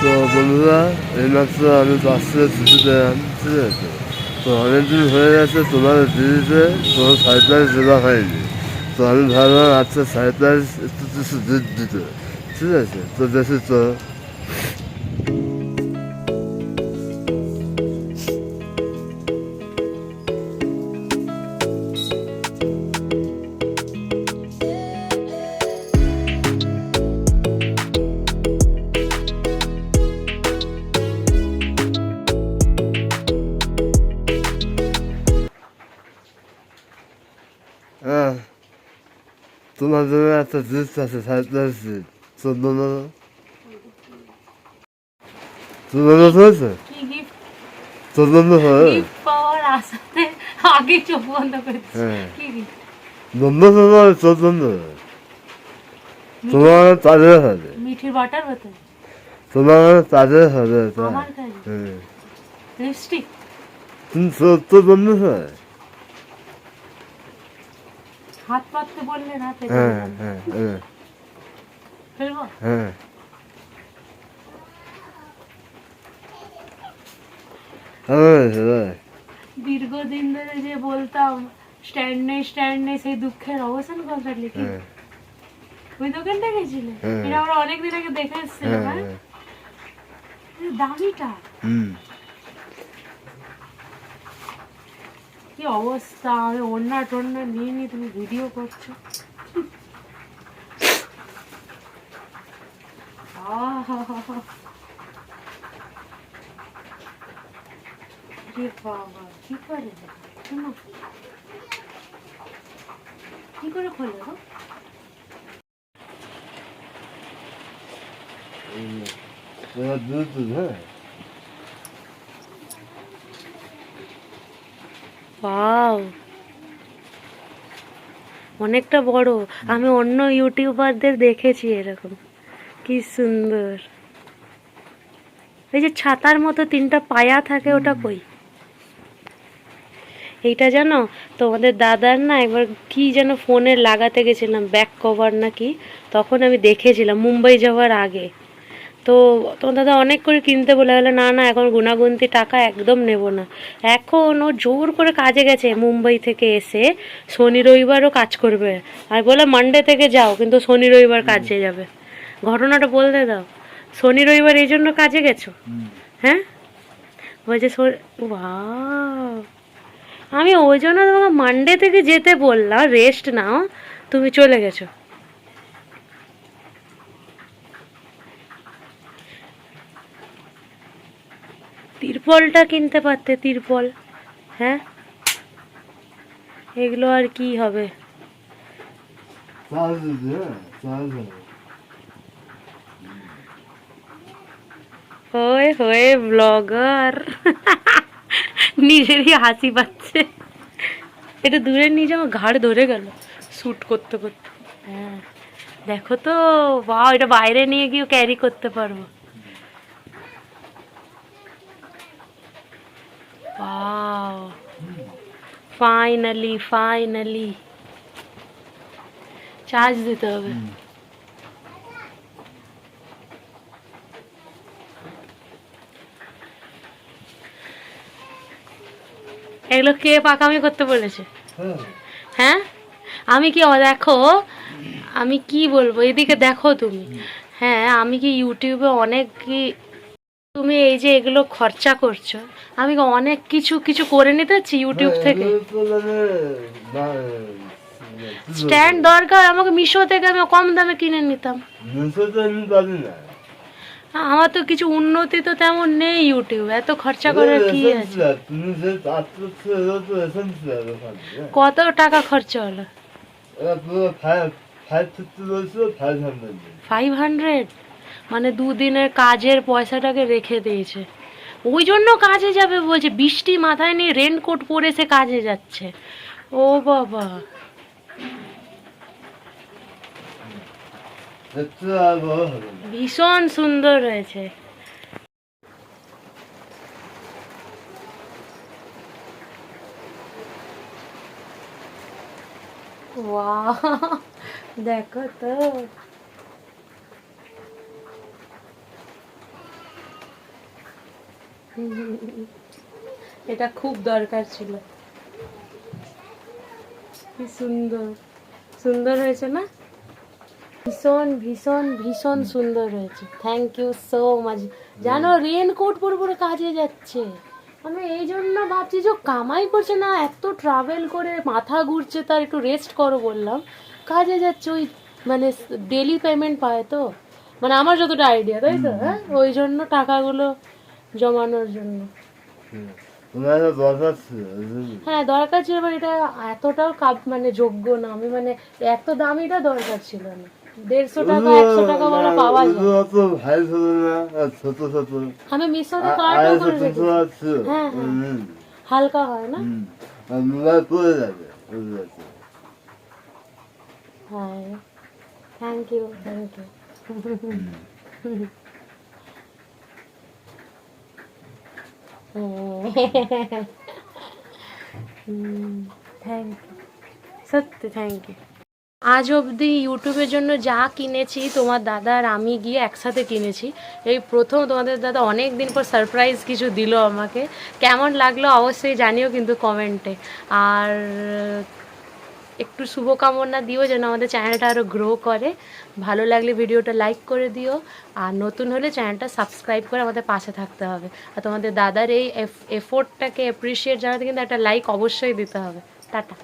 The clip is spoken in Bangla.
তো বন্ধুরা এইমাত্র আমি বাসে ছুটি পেলাম ঠিক আছে তো অনেকদিন হয়ে গেছে, তোমার দিদিতে কোনো সারপ্রাইজ দেওয়া হয়নি। তো আমি ভাবলাম আচ্ছা সারপ্রাইজ একটু কিছু দিতে। ঠিক আছে? তো দেখি তো। হ্যাঁ তোমার জন্য একটা জিনিস আছে সারপ্রাইজ দিন চোদ্দ চোদ্দ হয়েছে গিফট চোদ্দ হয় গিফট পাওয়ার আসাতে আগে চোখ বন্ধ করেছি হ্যাঁ কি গিফট দ্বন্দ্ব তোমার তাদের হবে মিঠির বাটার হতে তোমার তাদের হবে তা আমার কাছে হ্যাঁ লিপস্টিক তুমি সত্য বন্ধু হয় হাত পাততে বললে না হ্যাঁ হ্যাঁ হ্যাঁ। ফেলব? দীর্ঘদিন ধরে যে বলতাম স্ট্যান্ড নেই স্ট্যান্ড নেই সেই দুঃখের অবসান কথা লিখি। ওই দোকানটা গেছিলে। এটা আমরা অনেকদিন আগে দেখে এসেছিলাম দামিটা? হুম। কি অবস্থা আমি অন্য টন্যা নিয়ে নিয়ে তুমি ভিডিও করছ আহা রে বাবা কি করে শোনো কি করে খোলে গো তোমার দুধ হ্যাঁ ওয়াও অনেকটা বড়। আমি অন্য ইউটিউবারদের দেখেছি এরকম। কি সুন্দর। এই যে ছাতার মতো তিনটা পায়া থাকে ওটা কই? এইটা জানো? তোমাদের দাদার না একবার কি যেন ফোনে লাগাতে গেছিলাম ব্যাক কভার না কি? তখন আমি দেখেছিলাম মুম্বাই যাওয়ার আগে। তো তোমার দাদা অনেক করে কিনতে বলে গেলো না না এখন গুণাগুনতি টাকা একদম নেব না। এখন ও জোর করে কাজে গেছে মুম্বাই থেকে এসে শনি রবিবারও কাজ করবে। আর বলে মানডে থেকে যাও কিন্তু শনি রবিবার কাজে যাবে। ঘটনাটা বলতে দাও শনি রবিবার এই জন্য কাজে গেছো? হ্যাঁ? বলছে আমি ওই জন্য তোমাকে মানডে থেকে যেতে বললাম রেস্ট নাও তুমি চলে গেছো। তিরপলটা কিনতে পারতে তিরপল। হ্যাঁ? এগুলো আর কি হবে? হ্যাঁ হয়ে হয়ে ব্লগার। নিজেরই হাসি পাচ্ছে। এটা দূরে নিয়ে যাও ঘাড় ধরে গেল শ্যুট করতে করতে। হ্যাঁ। দেখো তো বা এটা বাইরে নিয়ে গিয়েও ক্যারি করতে পারব। Wow. ফাইনালি ফাইনালি চার্জ দিতে হবে. এগুলো কে পাকামি করতে বলেছে? হ্যাঁ। হ্যাঁ? আমি কি দেখো আমি কি বলব? এদিকে দেখো তুমি। হ্যাঁ আমি কি ইউটিউবে অনেক কি তুমি এই যে এগুলো খরচা করছ আমি অনেক কিছু কিছু করে নিতে চাচ্ছি ইউটিউব থেকে। স্ট্যান্ড দরকার আমাকে মিশো থেকে আমি কম দামে কিনে নিতাম। আমার তো কিছু উন্নতি তো তেমন নেই ইউটিউব এত খরচা করার কি আছে? হ্যাঁ। কত টাকা খরচা হলো? ফাইভ হান্ড্রেড মানে দুদিনের কাজের পয়সাটাকে রেখে দিয়েছে। ওই জন্য কাজে যাবে বলছে, বৃষ্টি মাথায় নিয়ে রেনকোট পরে সে কাজে যাচ্ছে। ও বাবা। ভীষণ সুন্দর হয়েছে। দেখো তো। এটা খুব দরকার ছিল। কি সুন্দর। সুন্দর হয়েছে না? ভীষণ ভীষণ ভীষণ সুন্দর হয়েছে। থ্যাংক ইউ সো মাচ জানো রেনকোট পরে পরে কাজে যাচ্ছে। আমি এই জন্য ভাবছি যে কামাই করছে না এত ট্রাভেল করে মাথা ঘুরছে তার একটু রেস্ট করো বললাম। কাজে যাচ্ছে ওই মানে ডেলি পেমেন্ট পায় তো। মানে আমার যতটা আইডিয়া তাই তো? হ্যাঁ? ওই জন্য টাকাগুলো জমানোর জন্য? হ্যাঁ দরকার ছিল বাট এটা এতটাও কাপ মানে যোগ্য না। আমি মানে এত দামিটা দরকার ছিল না। দেড়শো টাকা একশো টাকা বলে পাওয়া যায়। আমি মিশোতে কার্ডও করে রেখেছি হ্যাঁ, হ্যাঁ। হালকা হয় না? মোবাইল পড়ে যাবে হ্যাঁ। থ্যাংক ইউ থ্যাংক ইউ সত্যি থ্যাংক ইউ আজ অবধি ইউটিউবের জন্য যা কিনেছি, তোমার দাদা আর আমি গিয়ে একসাথে কিনেছি। এই প্রথম তোমাদের দাদা অনেক দিন পর সারপ্রাইজ কিছু দিল আমাকে। কেমন লাগল অবশ্যই জানিও কিন্তু কমেন্টে আর একটু শুভকামনা দিও যেন আমাদের চ্যানেলটা আরও গ্রো করে। ভালো লাগলে ভিডিওটা লাইক করে দিও। আর নতুন হলে চ্যানেলটা সাবস্ক্রাইব করে আমাদের পাশে থাকতে হবে। আর তোমাদের দাদার এই এফোর্টটাকে অ্যাপ্রিসিয়েট জানাতে কিন্তু একটা লাইক অবশ্যই দিতে হবে। টাটা।